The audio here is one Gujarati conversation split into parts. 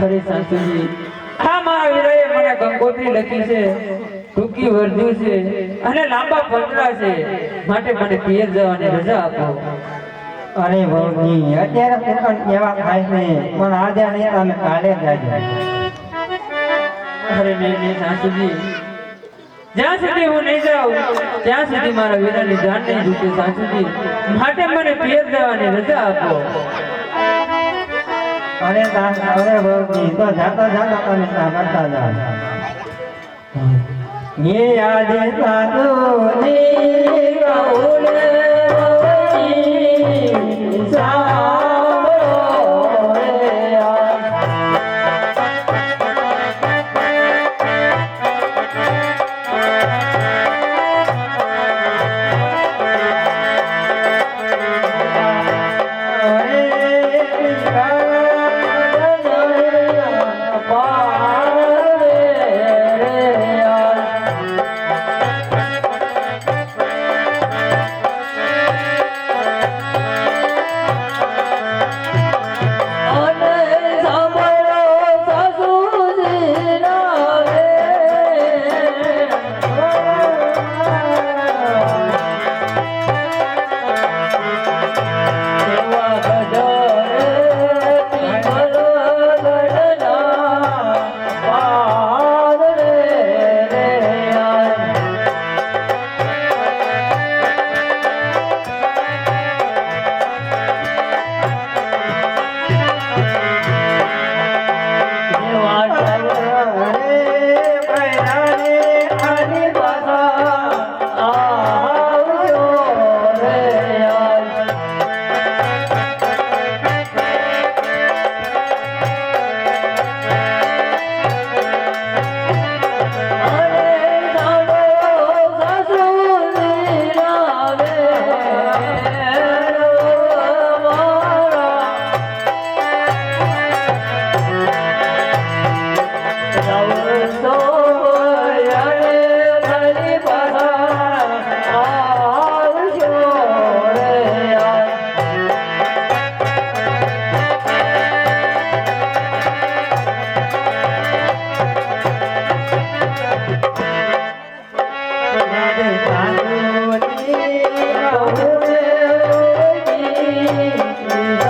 હરે સાસુજી. આ મારા વીરોએ મને કંકોત્રી લખી છે ટૂંકી વર્ધ્યું છે અને લાંબા પંજરા છે. માટે મને પિયર જવાની રજા આપો. અરે વહુજી અત્યારે પણ એવા થાય છે પણ આજે નહીં તમે કાલે જાજો અરે નહીં નહીં સાસુજી. જ્યાં સુધી હું નહીં જાઉં ત્યાં સુધી મારા વીરાની જાન નહીં છૂટે સાસુજી. માટે મને પિયર જવાની રજા આપો. અરે તા- અરે વહુજી તો જાતો જાતો તમે ત્યાં કરતા જાઓ ये आज साधु અરે અરે અનિતા આજ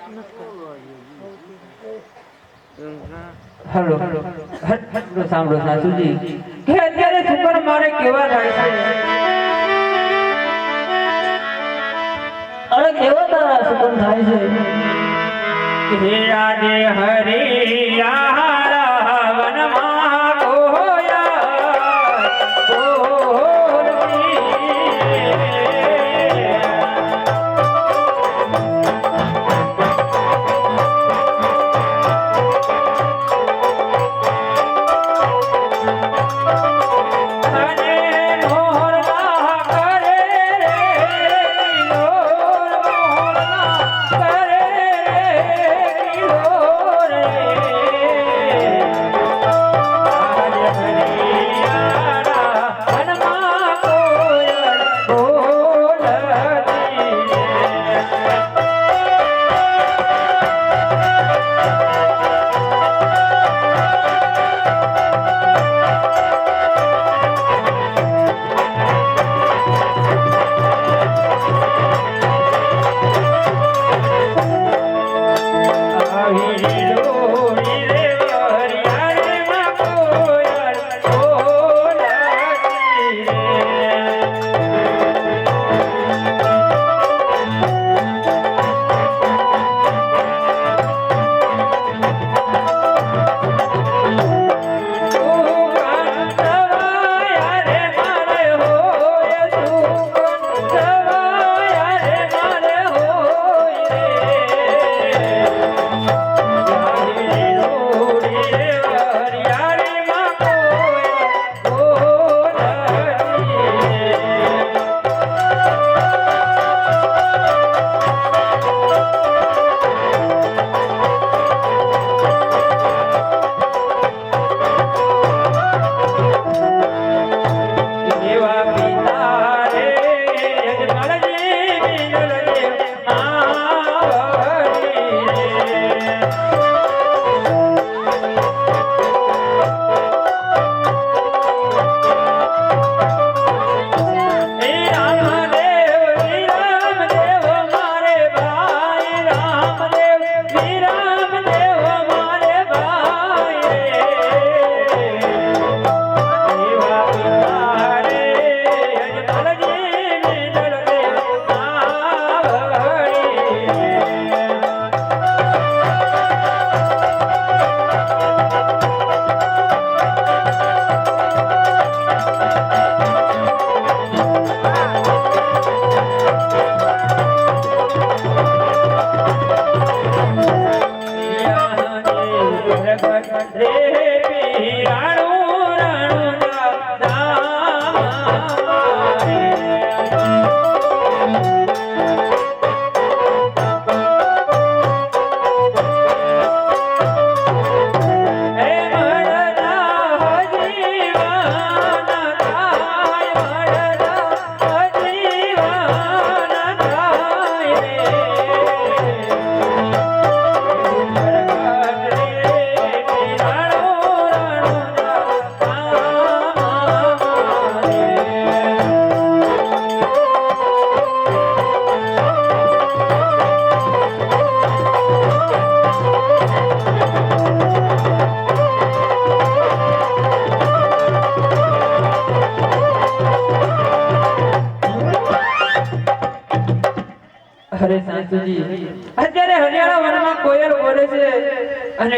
હેલો હેલો. સાંભળો, સાસુજી. કે અત્યારે સુકર મારે કેવા થાય છે? અરે, કેવા તારા સુકન થાય છે? હે આજે હરિયા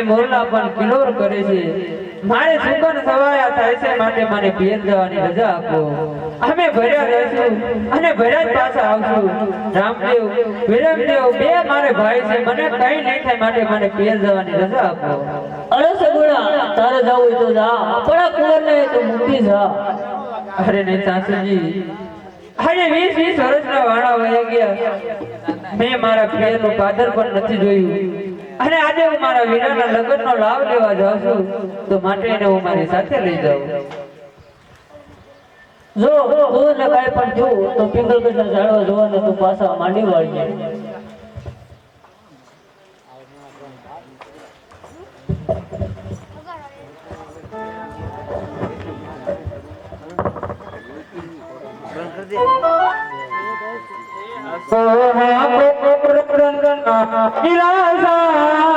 મોરલા પણ કિલોર કરે છે. મારે સુગન સવાયા થાય છે માટે મને પિયર જવાની રજા આપો. અમે ભર્યા રહીશું અને ભર્યા જ પાછા આવશું. રામદેવ વિરમદેવ બે મારે ભાઈ છે. મને કઈ નહીં થાય માટે મને પિયર જવાની રજા આપો. અરે સગુણા તારે જવું હોય તો જા. આપણા કુંવરને તો મૂકી જા. અરે નહીં સાસુજી. અરે વીસ વીસ વર્ષના વાળા વહી ગયા. મેં મારા પિયરનું પાદર પણ નથી જોયું. અને આજે હું મારા વીરાના લગ્નનો લાભ લેવા જાઉં છું, તો માટે એને હું મારી સાથે લઈ જાઉં. જો તું કાંઈ પણ થયું, તો પિંગલગઢના ઝાડવા જોવાને તું પાછા માંડી વાળજે. દેવ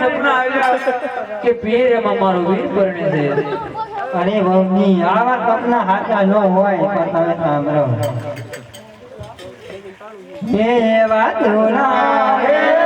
સપના કે પીર એમાં મારો છે અરે વહુજી આવા સપના હાચા ન હોય, પણ તમે સાંભળો. હે ધોરા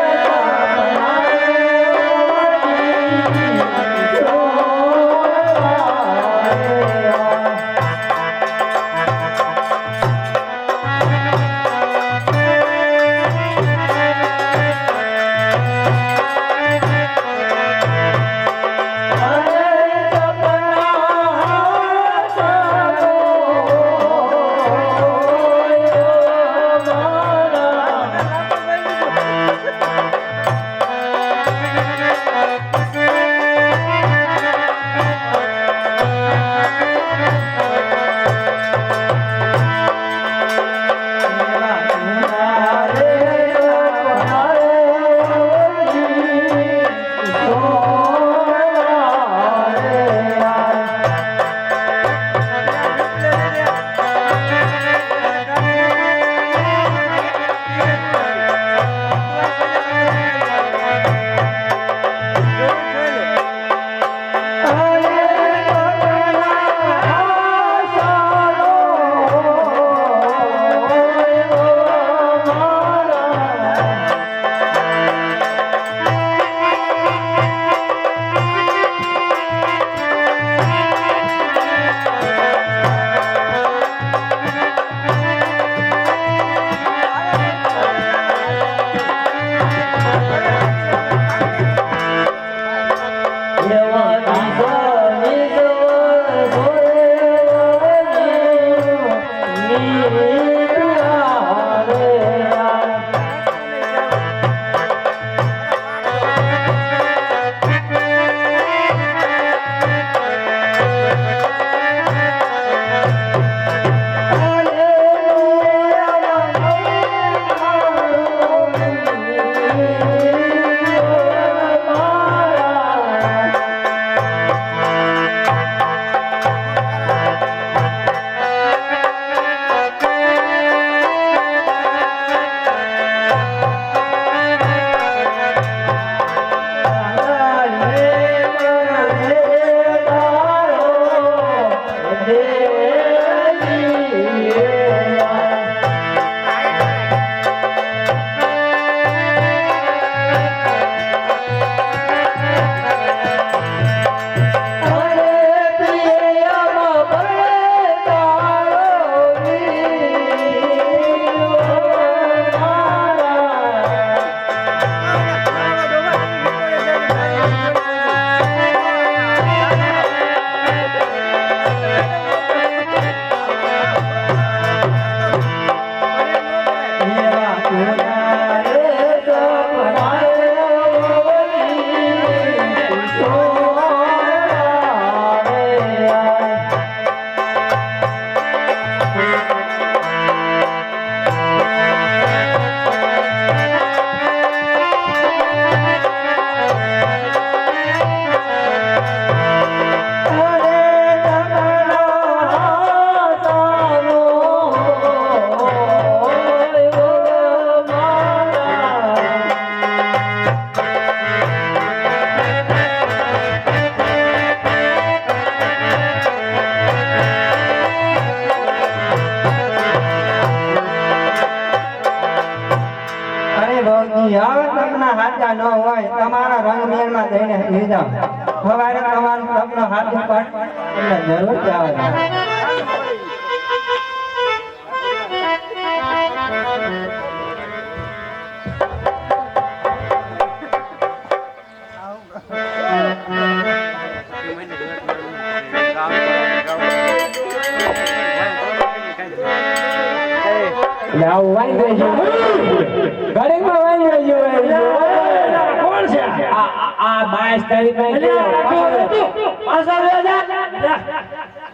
આ બાઈસ તારીખ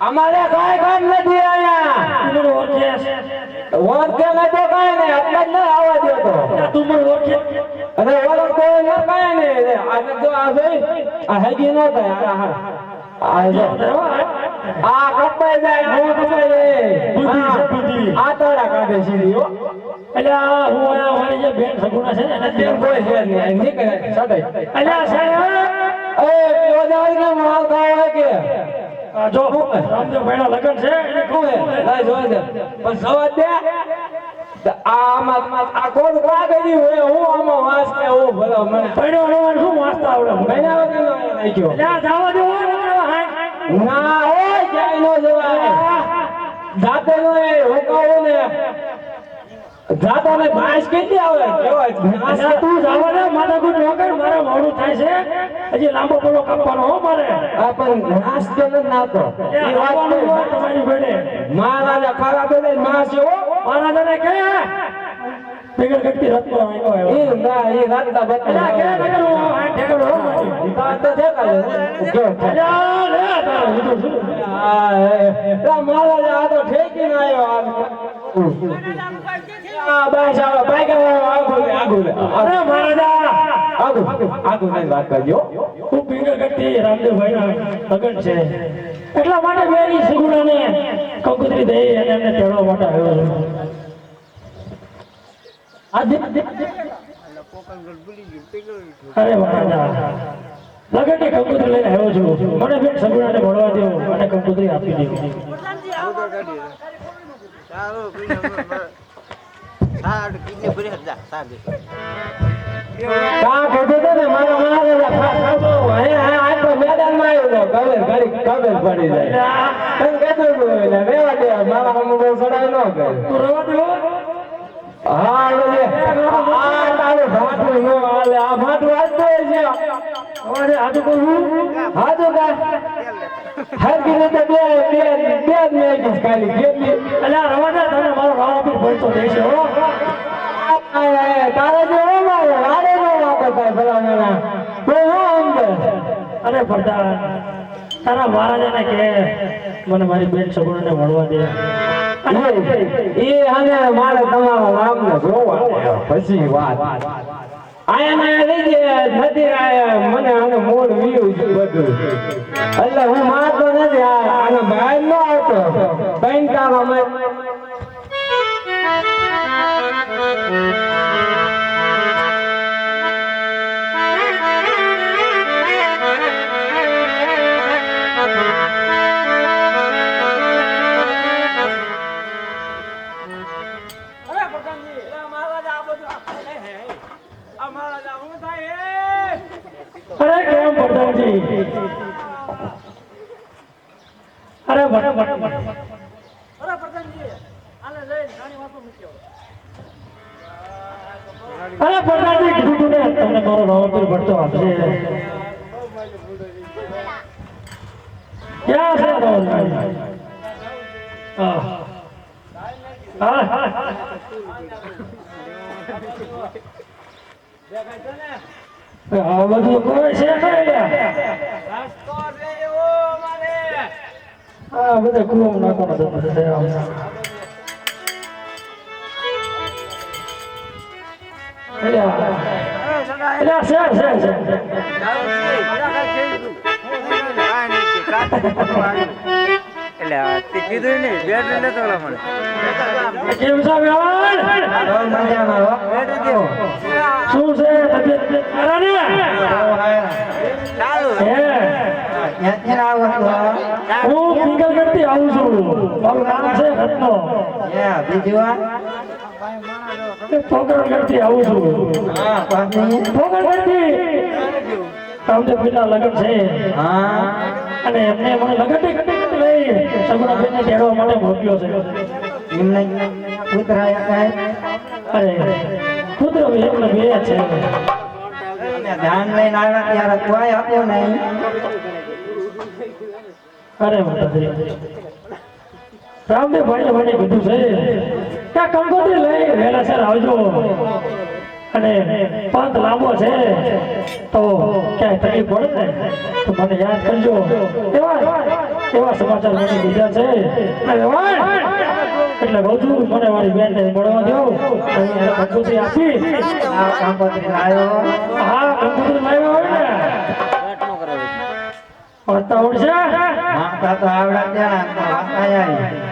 અમારે કાંઈ કામ નથી અહીંયા. ઓળખે નથી કાંઈ નહીં. એટલે જ આવવા આવવા તો. તું મને ઓળખે અરે ઓળખતો ન કઈ નહીં. આ જો આ જોઈ આ હેગી ન થાય. આ હા આ કપાઈ જાય કપાઈ જાય. આ તારા કાઢે સીડી હો આ હું આ મારી જે બેન સગુણા છે ને કોઈ નહીં. આ સાહેબ. એ પેલો જાય માલ ખાવા કે? જો રામદેવ ભાઈના લગ્ન છે એને કહું કોણ જોવા દે. પણ જવા દે. આમાં આ કોણ કા હોય હું આમાં વાસ કે હું ભલા મને? શું વાંચતા આવડે વગર નાખ્યો ના એ નો જવાય. જાતે નો એ હુકાવો ને. જાતો ને ભાંસ કેટલી આવે? અચ્છા, તું જવા દે માથાકૂટ ન કર મારે મોડું થાય છે? હજી લાંબો પલો કાપવાનો હો મારે. આ પણ નાતો. એ એ વાત. તમારી ભેડે. મહારાજા ખરાબ એટલે માં છે હો મહારાજાને કહે બિગડ ઘટતી રત્નો આવ્યો આવ્યો. ના રાતના બતા કે નકર આ ઠેકડો હો મારી. ઈ તો છે કાલે કેવો લે આ એ, મહારાજા આ તો ઠેકીને આવ્યો. આ આ બસ લગ્ન છે એટલા લઈને આવ્યો છું મને સગુણાને મળવા દો અને કંકોત્રી આપી દો કા કીધું તો ને મારા મહારાજા ખાતો હે હે આ તો મેદાનમાં આવ્યો તો કબર ઘડી કબર પડી જાય. તને કીધું તું એટલે રેવા દે મારા હમ બહુ સડાય ન કરે. તું રવા દો હા એટલે આ તારું ભાટું નો હાલે આ ભાટું હાલતું હોય છે. આજે કહું હા તો કા. હરકી રીતે બે બે બે મેગીસ ખાલી કેટલી અલ્યા રવા દે તને મારો રામાપીર ભણતો દેશે હો તારે જો મારો વારે નો વાપર થાય ભલા મેના તો હું અંદર અરે પ્રધાન તારા મહારાજાને કે મને મારી બેન સગુણાને મળવા દે એ અને મારે તમારા નામને જોવા પછી વાત આયા રહી આયા મને આને મોડ વીયું છે બધું. એટલે હું મારતો નથી આના બહાર ન આવતો. બેન અરે પ્રધાનજી કીધું ને તમને મારો રામાપીર ભરતો આપશે. ક્યાં હા આ બધું કોઈ છે નહીં હા બધા કુવામાં નાખવાના આ- આ છે, શું છે તબિયત ચાલુ હે આવો હું આવું છું. મારું નામ છે રત્નો. બીજું પોકરણગઢથી આવું છું. રામદેવ લગ્ન છે. અને એમને મને લગનની ઘટી લઈ સગુણાબેનને તેડવા માટે મોકલ્યો છે. એમને ઉતરાયા અરે પુત્ર એકને બે છે. અમે ધ્યાન લઈને આવ્યા ત્યારે કોઈ આપ્યો નહીં. અરે માતાજી રામદેવ ભાઈને મને કીધું છે ત્યાં કંકોત્રી લઈ વહેલાસર આવજો. અને પંથ લાંબો છે તો ક્યાંય તકલીફ પડે ને તો મને યાદ કરજો. એવા એવા સમાચાર મને લીધા છે. એટલે કહું છું મને મારી બેનને મળવા દો કંકોત્રી આપી. આ કંકોત્રી લાવ્યો હા કંકોત્રી લાવ્યો હોય ને. ઘટનો કરાવે માતા તો આવડા ત્યાં વાંચતા આવી